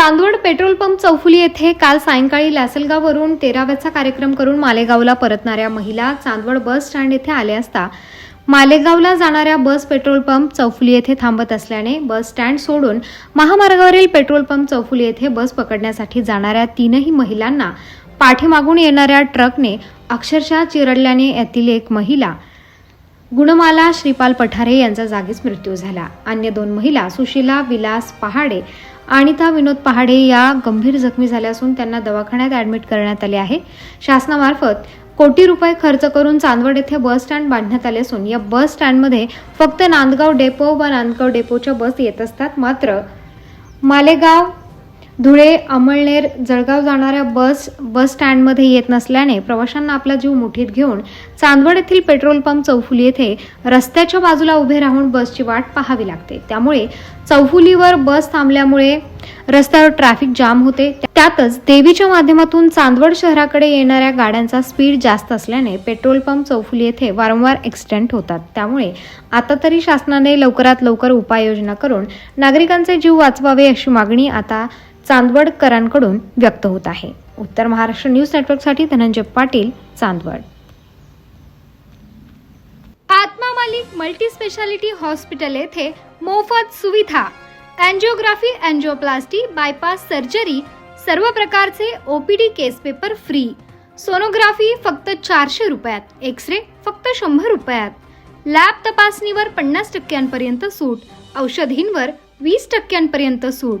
Chandwad petrol pump चौफुली येथे काल सायंकाळी लासलगाववरून तेराव्याचा कार्यक्रम करून मालेगावला परतणाऱ्या महिला चांदवड बस स्टँड येथे आले असता मालेगावला जाणाऱ्या बस पेट्रोल पंप चौफुली येथे थांबत असल्याने बस स्टँड सोडून महामार्गावरील पेट्रोल पंप चौफुली येथे बस पकडण्यासाठी जाणाऱ्या तीनही महिलांना पाठीमागून येणाऱ्या ट्रकने अक्षरशः चिरडल्याने यातील एक महिला गुणमाला श्रीपाल पठारे यांचा जागीच मृत्यू झाला. अन्य दोन महिला सुशीला विलास पहाडे अनिता विनोद पहाडे या गंभीर जखमी झाल्या असून त्यांना दवाखान्यात ॲडमिट करण्यात आले आहे. शासनामार्फत कोटी रुपये खर्च करून चांदवड येथे बस स्टँड बांधण्यात आले असून या बस स्टँडमध्ये फक्त नांदगाव डेपो व नांदगाव डेपोच्या बस येत असतात. मात्र मालेगाव धुळे अमळनेर जळगाव जाणाऱ्या बस बस स्टँडमध्ये येत नसल्याने प्रवाशांना आपला जीव मुठीत घेऊन चांदवड येथील पेट्रोल पंप चौफुली येथे रस्त्याच्या बाजूला उभे राहून बसची वाट पाहावी लागते. त्यामुळे चौफुलीवर बस थांबल्यामुळे रस्त्यावर ट्रॅफिक जाम होते. त्यातच देवीच्या माध्यमातून चांदवड शहराकडे येणाऱ्या गाड्यांचा स्पीड जास्त असल्याने पेट्रोल पंप चौफुली येथे वारंवार ॲक्सिडेंट होतात. त्यामुळे आता तरी शासनाने लवकरात लवकर उपाययोजना करून नागरिकांचे जीव वाचवावे अशी मागणी आता चांदवडकरांकडून व्यक्त होत आहे. उत्तर महाराष्ट्र न्यूज नेटवर्कसाठी Dhananjay Patil Chandwad. Atma Malik multi speciality hospital येथे मोफत सुविधा अँजिओग्राफी अँजिओप्लास्टी बायपास सर्जरी सर्व प्रकारचे OPD case paper free. Sonography फक्त चारशे रुपयात एक्स रे फक्त शंभर रुपयात. लॅब तपासणीवर पन्नास टक्क्यांपर्यंत सूट औषधींवर वीस टक्क्यांपर्यंत सूट.